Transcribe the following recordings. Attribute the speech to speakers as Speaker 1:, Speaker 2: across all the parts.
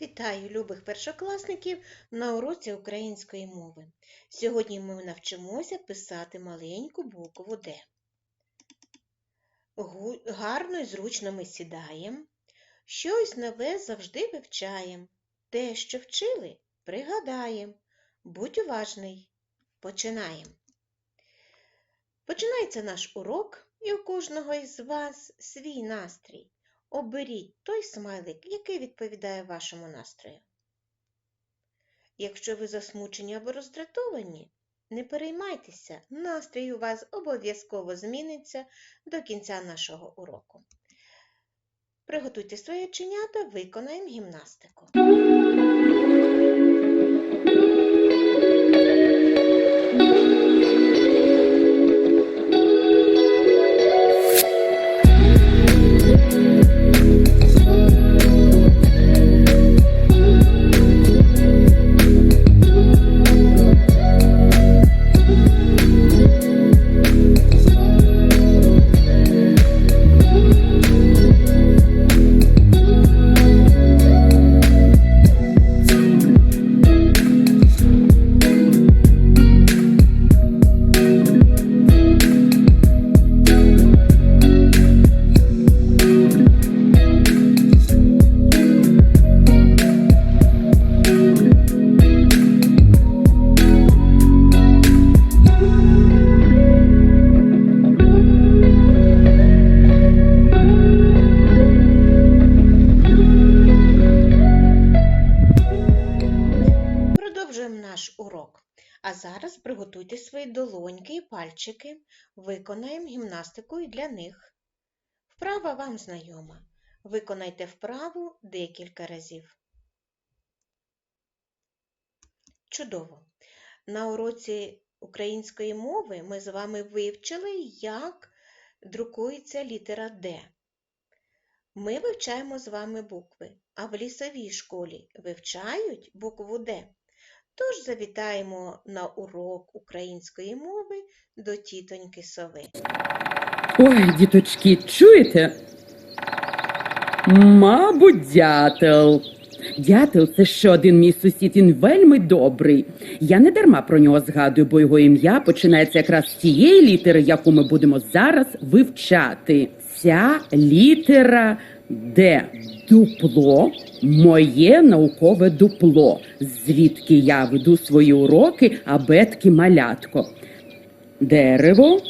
Speaker 1: Вітаю любих першокласників на уроці української мови. Сьогодні ми навчимося писати маленьку букву Д. Гарно і зручно ми сідаємо, щось нове завжди вивчаємо. Те, що вчили, пригадаємо. Будь уважний. Починаємо. Починається наш урок, і у кожного із вас свій настрій. Оберіть той смайлик, який відповідає вашому настрою. Якщо ви засмучені або роздратовані, не переймайтеся, настрій у вас обов'язково зміниться до кінця нашого уроку. Приготуйте своє чинята, виконаємо гімнастику. Пальчики. Виконаємо гімнастику і для них. Вправа вам знайома. Виконайте вправу декілька разів. Чудово! На уроці української мови ми з вами вивчили, як друкується літера Д. Ми вивчаємо з вами букви, а в лісовій школі вивчають букву Д. Тож завітаємо на урок української мови до тітоньки сови.
Speaker 2: Ой, діточки, чуєте? Мабуть, дятел. Дятел це ще один мій сусід, він вельми добрий. Я не дарма про нього згадую, бо його ім'я починається якраз з тієї літери, яку ми будемо зараз вивчати. Ця літера Д. Дупло моє наукове дупло, звідки я веду свої уроки абетки малятко. Дерево,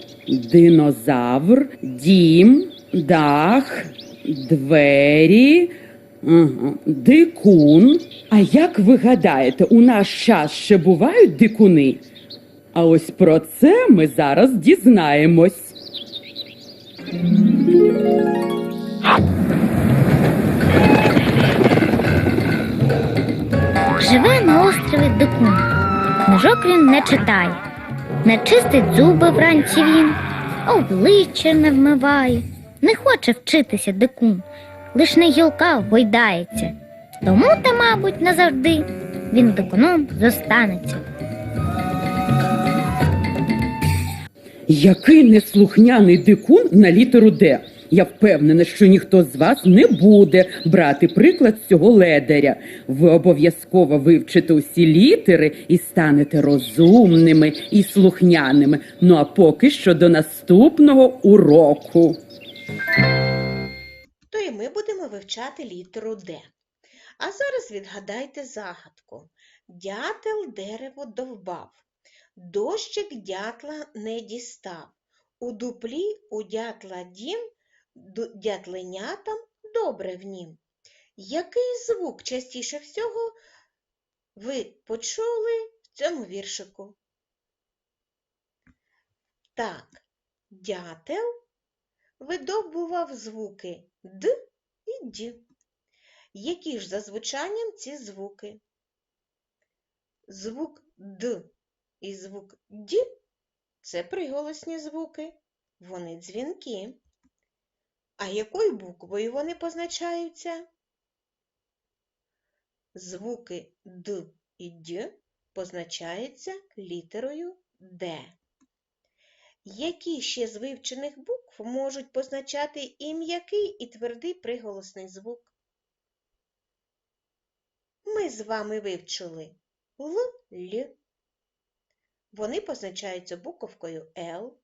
Speaker 2: динозавр, дім, дах, двері, дикун. А як ви гадаєте, у наш час ще бувають дикуни? А ось про це ми зараз дізнаємось.
Speaker 3: Живе на острові Дикун. Книжок він не читає, не чистить зуби вранці він, обличчя не вмиває. Не хоче вчитися дикун, лиш на гілках гойдається. Тому та, мабуть, назавжди він дикуном зостанеться.
Speaker 2: Який неслухняний дикун на літеру Д. Я впевнена, що ніхто з вас не буде брати приклад цього ледаря. Ви обов'язково вивчите усі літери і станете розумними і слухняними. Ну а поки що до наступного уроку.
Speaker 1: То і ми будемо вивчати літеру Д. А зараз відгадайте загадку. Дятел дерево довбав, дощик дятла не дістав. У дуплі у дятла дім, дятленятам добре в нім. Який звук частіше всього ви почули в цьому віршику? Так, дятел видобував звуки Д і Д. Які ж за звучанням ці звуки? Звук Д і звук Д це приголосні звуки. Вони дзвінки. А якою буквою вони позначаються? Звуки Д і Д позначаються літерою Д. Які ще з вивчених букв можуть позначати і м'який, і твердий приголосний звук? ми з вами вивчили Л, Л. Вони позначаються буковкою Л.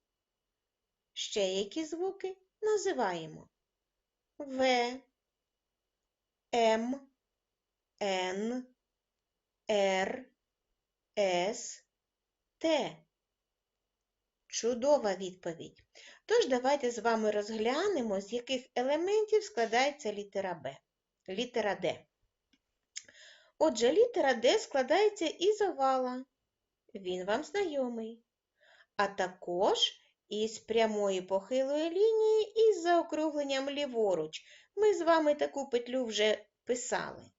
Speaker 1: Ще які звуки називаємо В, М, Н, Р, С, Т. Чудова відповідь. Тож давайте з вами розглянемо, з яких елементів складається літера Б. Літера Д. Отже, літера Д складається із овала. Він вам знайомий. А також із прямої похилої лінії із заокругленням ліворуч. Ми з вами таку петлю вже писали.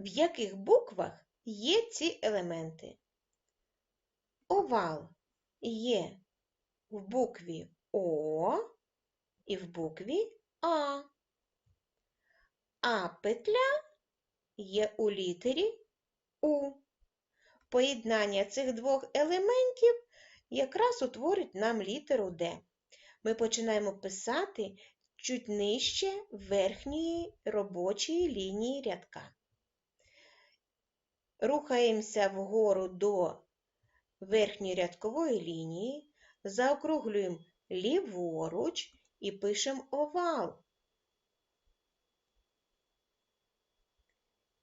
Speaker 1: В яких буквах є ці елементи? Овал є в букві О і в букві А. А петля є у літері У. Поєднання цих двох елементів якраз утворить нам літеру Д. Ми починаємо писати чуть нижче верхньої робочої лінії рядка. Рухаємося вгору до верхньої рядкової лінії, заокруглюємо ліворуч і пишемо овал.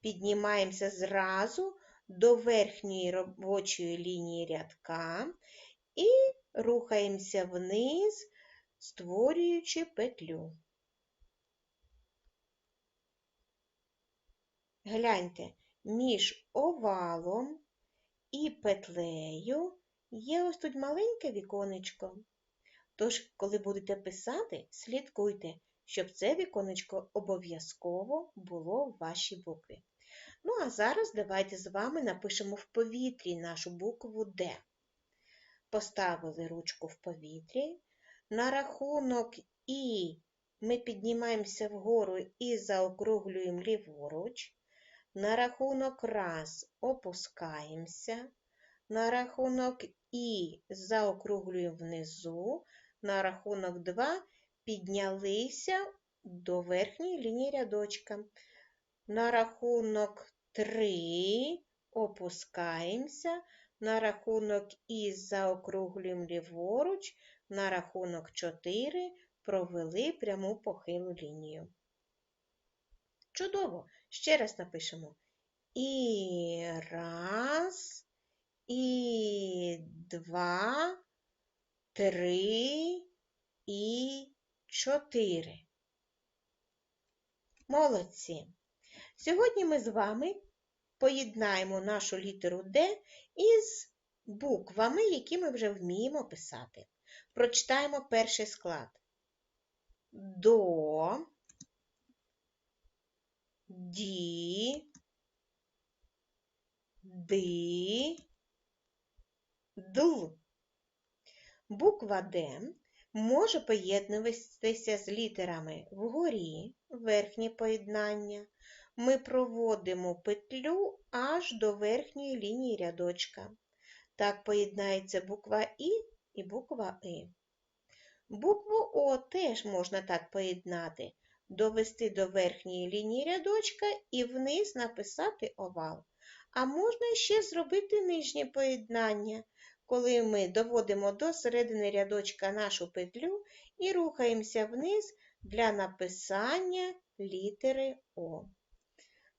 Speaker 1: Піднімаємося зразу до верхньої робочої лінії рядка і рухаємося вниз, створюючи петлю. Гляньте, між овалом і петлею є ось тут маленьке віконечко. Тож, коли будете писати, слідкуйте, щоб це віконечко обов'язково було в вашій букві. Ну, а зараз давайте з вами напишемо в повітрі нашу букву Д. Поставили ручку в повітрі. На рахунок І ми піднімаємося вгору і заокруглюємо ліворуч. На рахунок раз опускаємося. На рахунок І заокруглюємо внизу. На рахунок 2 піднялися до верхньої лінії рядочка. На рахунок 3 опускаємося. На рахунок І заокруглюємо ліворуч. На рахунок 4 провели пряму похилу лінію. Чудово! Ще раз напишемо. І раз, і два, три, і чотири. Молодці! Сьогодні ми з вами поєднаємо нашу літеру Д із буквами, які ми вже вміємо писати. Прочитаємо перший склад. До, Ді, Ди, Дл. Буква Д може поєднуватися з літерами вгорі, верхнє поєднання. Ми проводимо петлю аж до верхньої лінії рядочка. Так поєднається буква І і буква И. Букву О теж можна так поєднати, довести до верхньої лінії рядочка і вниз написати овал. А можна ще зробити нижнє поєднання, коли ми доводимо до середини рядочка нашу петлю і рухаємося вниз для написання літери О.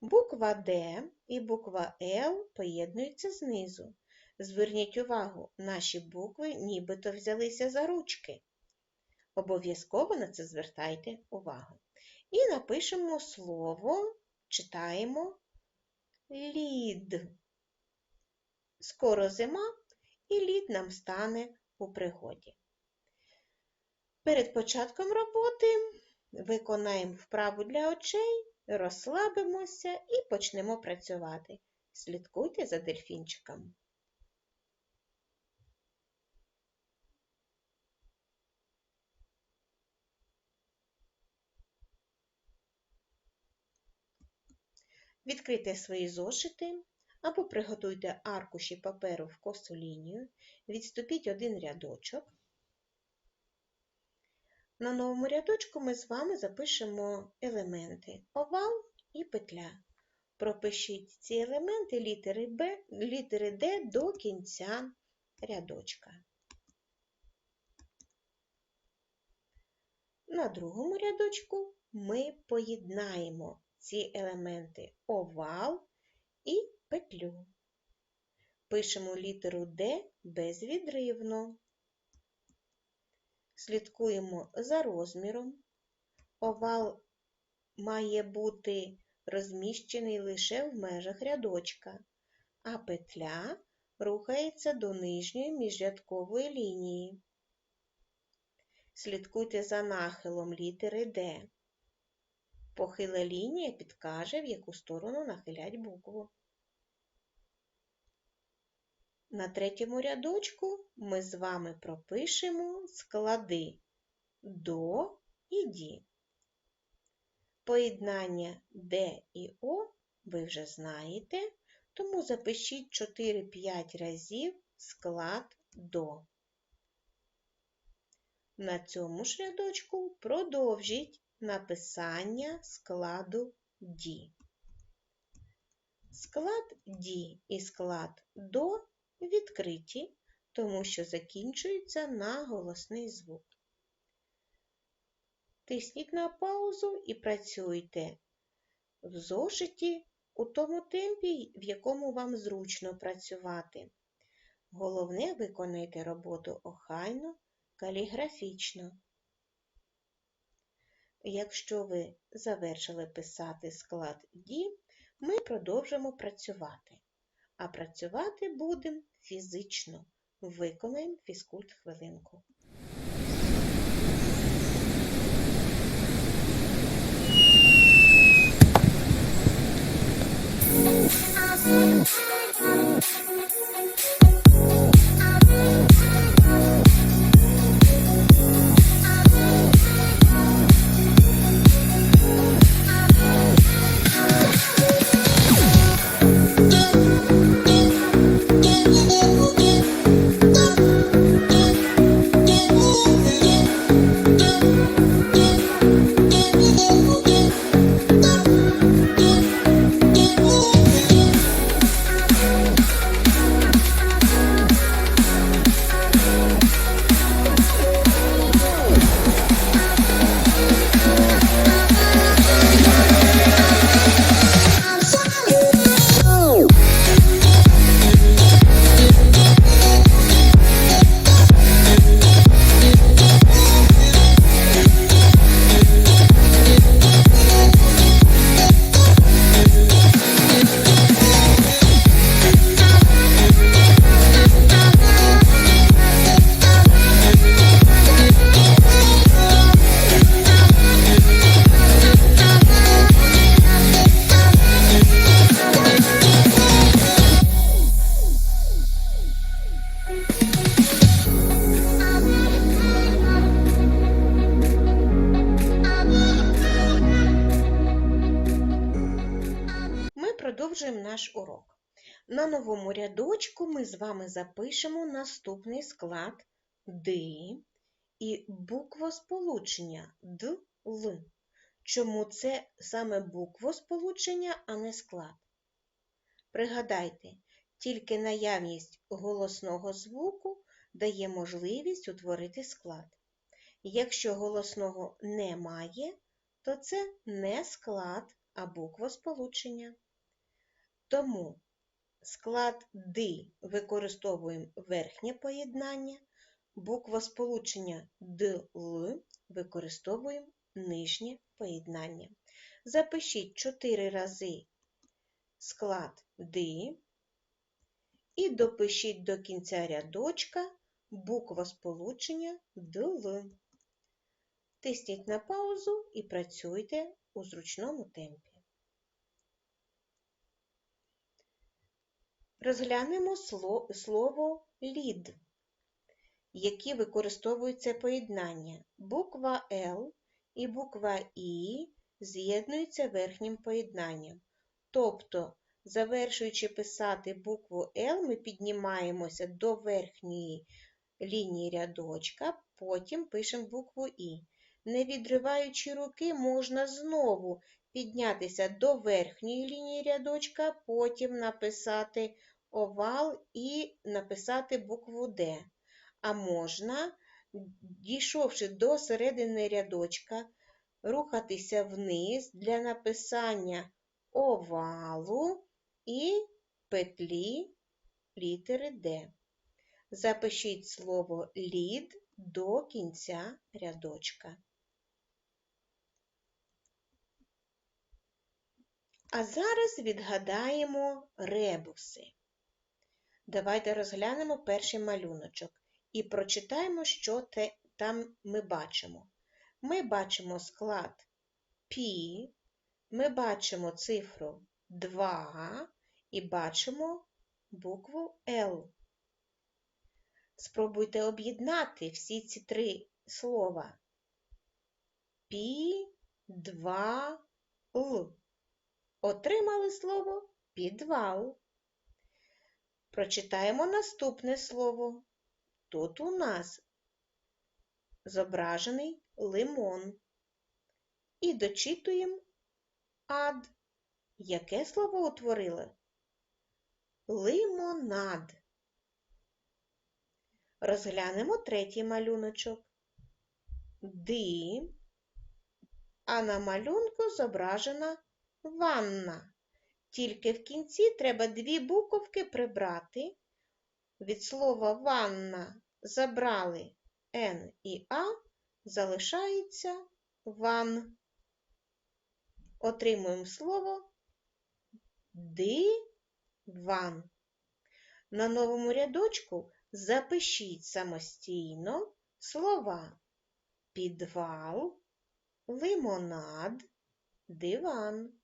Speaker 1: Буква Д і буква Л поєднуються знизу. Зверніть увагу, наші букви нібито взялися за ручки. Обов'язково на це звертайте увагу. І напишемо слово, читаємо лід. Скоро зима, і лід нам стане у пригоді. Перед початком роботи виконаємо вправу для очей, розслабимося і почнемо працювати. Слідкуйте за дельфінчиком. Відкрийте свої зошити або приготуйте аркуші паперу в косу лінію, відступіть один рядочок. На новому рядочку ми з вами запишемо елементи овал і петля. пропишіть ці елементи літери Б, літери Д до кінця рядочка. На другому рядочку ми поєднаємо ці елементи овал і петлю. Пишемо літеру Д безвідривно. Слідкуємо за розміром. Овал має бути розміщений лише в межах рядочка, а петля рухається до нижньої міжрядкової лінії. Слідкуйте за нахилом літери Д. Похила лінія підкаже, в яку сторону нахилять букву. На третьому рядочку ми з вами пропишемо склади до і ді. Поєднання Д і О ви вже знаєте, тому запишіть 4-5 разів склад до. На цьому ж рядочку продовжіть написання складу ді. Склад ді і склад до відкриті, тому що закінчуються на голосний звук. Тисніть на паузу і працюйте в зошиті у тому темпі, в якому вам зручно працювати. Головне виконайте роботу охайно, каліграфічно. Якщо ви завершили писати склад дій, ми продовжимо працювати. А працювати будемо фізично. Виконаємо фізкульт хвилинку. Ми наш урок. На новому рядочку ми з вами запишемо наступний склад Д і буквосполучення Д, Л. Чому це саме буквосполучення, а не склад? Пригадайте, тільки наявність голосного звуку дає можливість утворити склад. Якщо голосного немає, то це не склад, а буквосполучення. Тому склад Д використовуємо верхнє поєднання, буквосполучення ДЛ використовуємо нижнє поєднання. Запишіть 4 рази склад Д і допишіть до кінця рядочка буквосполучення ДЛ. Тисніть на паузу і працюйте у зручному темпі. Розглянемо сло- слово лід, які використовуються поєднання. Буква Л і буква І з'єднуються верхнім поєднанням. Тобто, завершуючи писати букву Л, ми піднімаємося до верхньої лінії рядочка, потім пишемо букву І. Не відриваючи руки, можна знову піднятися до верхньої лінії рядочка, потім написати овал і написати букву Д. А можна, дійшовши до середини рядочка, рухатися вниз для написання овалу і петлі літери Д. Запишіть слово лід до кінця рядочка. А зараз відгадаємо ребуси. Давайте розглянемо перший малюночок і прочитаємо, що те, там ми бачимо. Ми бачимо склад пі, ми бачимо цифру 2 і бачимо букву Л. Спробуйте об'єднати всі ці три слова. Пі, два, л. Отримали слово підвал. Прочитаємо наступне слово. Тут у нас зображений лимон. І дочитуємо ад. Яке слово утворили? Лимонад. Розглянемо третій малюночок. Ди, а на малюнку зображена ванна. Тільки в кінці треба дві буковки прибрати. Від слова ванна забрали Н і А, залишається ван. Отримуємо слово диван. На новому рядочку запишіть самостійно слова підвал, лимонад, диван.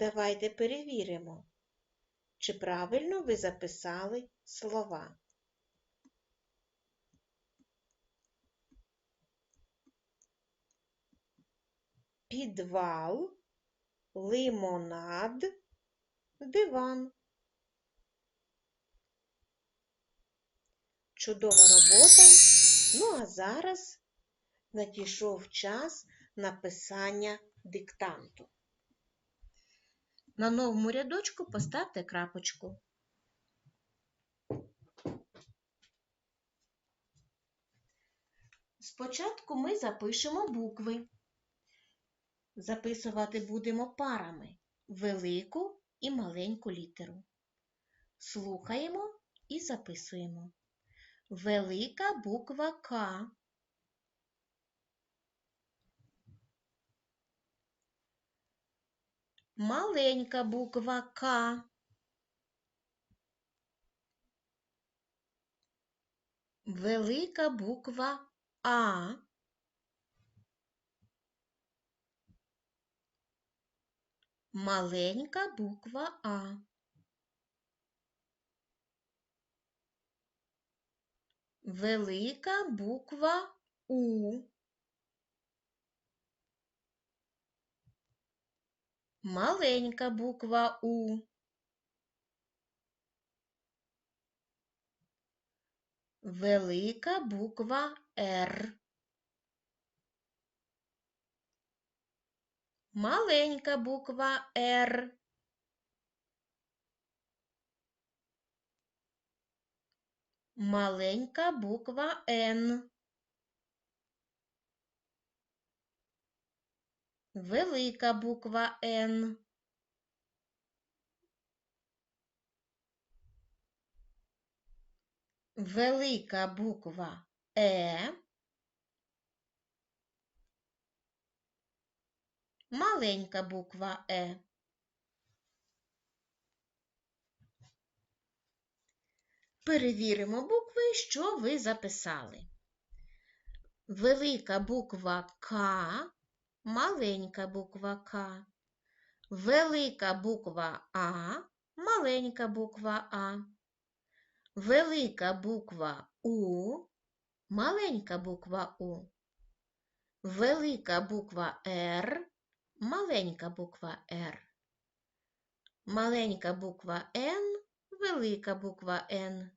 Speaker 1: Давайте перевіримо, чи правильно ви записали слова. Підвал, лимонад, диван. Чудова робота. Ну а зараз надійшов час написання диктанту. На новому рядочку поставте крапочку. Спочатку ми запишемо букви. Записувати будемо парами велику і маленьку літеру. Слухаємо і записуємо. Велика буква К. Маленька буква К. Велика буква А. Маленька буква А. Велика буква У. Маленька буква У. Велика буква Р. Маленька буква Р. Маленька буква Н. Велика буква Н. Велика буква Е. Маленька буква Е. Перевіримо букви, що ви записали. Велика буква К, маленька буква К. Велика буква А, маленька буква А. Велика буква У, маленька буква У. Велика буква Р, маленька буква Р. Маленька буква Н, велика буква Н.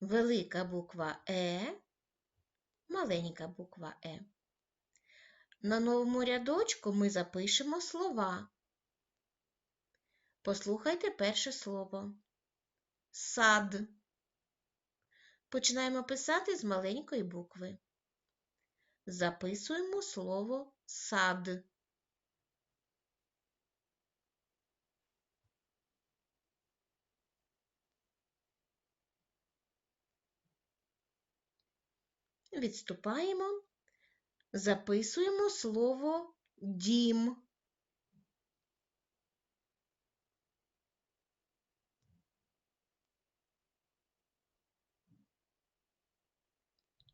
Speaker 1: велика буква Е, маленька буква Е. На новому рядочку ми запишемо слова. Послухайте перше слово. Сад. Починаємо писати з маленької букви. Записуємо слово сад. Відступаємо. Записуємо слово дім.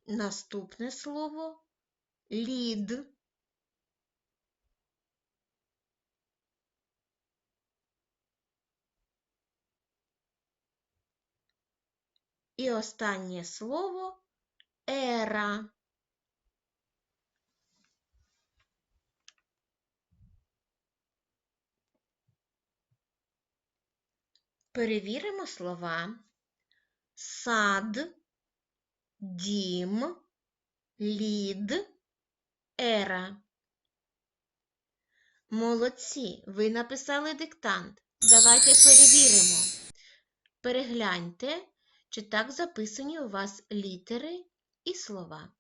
Speaker 1: Наступне слово лід. І останнє слово ера. Перевіримо слова. Сад, дім, лід, ера. Молодці, ви написали диктант. Давайте перевіримо. Перегляньте, чи так записані у вас літери і слова.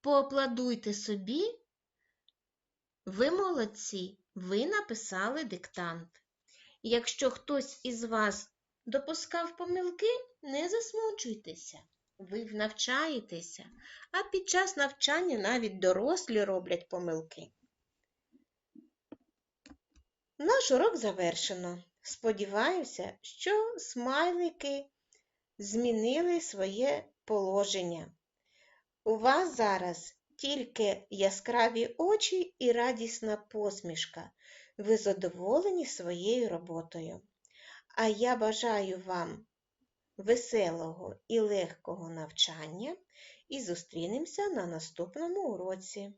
Speaker 1: Поаплодуйте собі. Ви молодці, ви написали диктант. Якщо хтось із вас допускав помилки, не засмучуйтеся. Ви навчаєтеся, а під час навчання навіть дорослі роблять помилки. Наш урок завершено. Сподіваюся, що смайлики змінили своє положення. У вас зараз тільки яскраві очі і радісна посмішка. Ви задоволені своєю роботою. А я бажаю вам веселого і легкого навчання і зустрінемося на наступному уроці.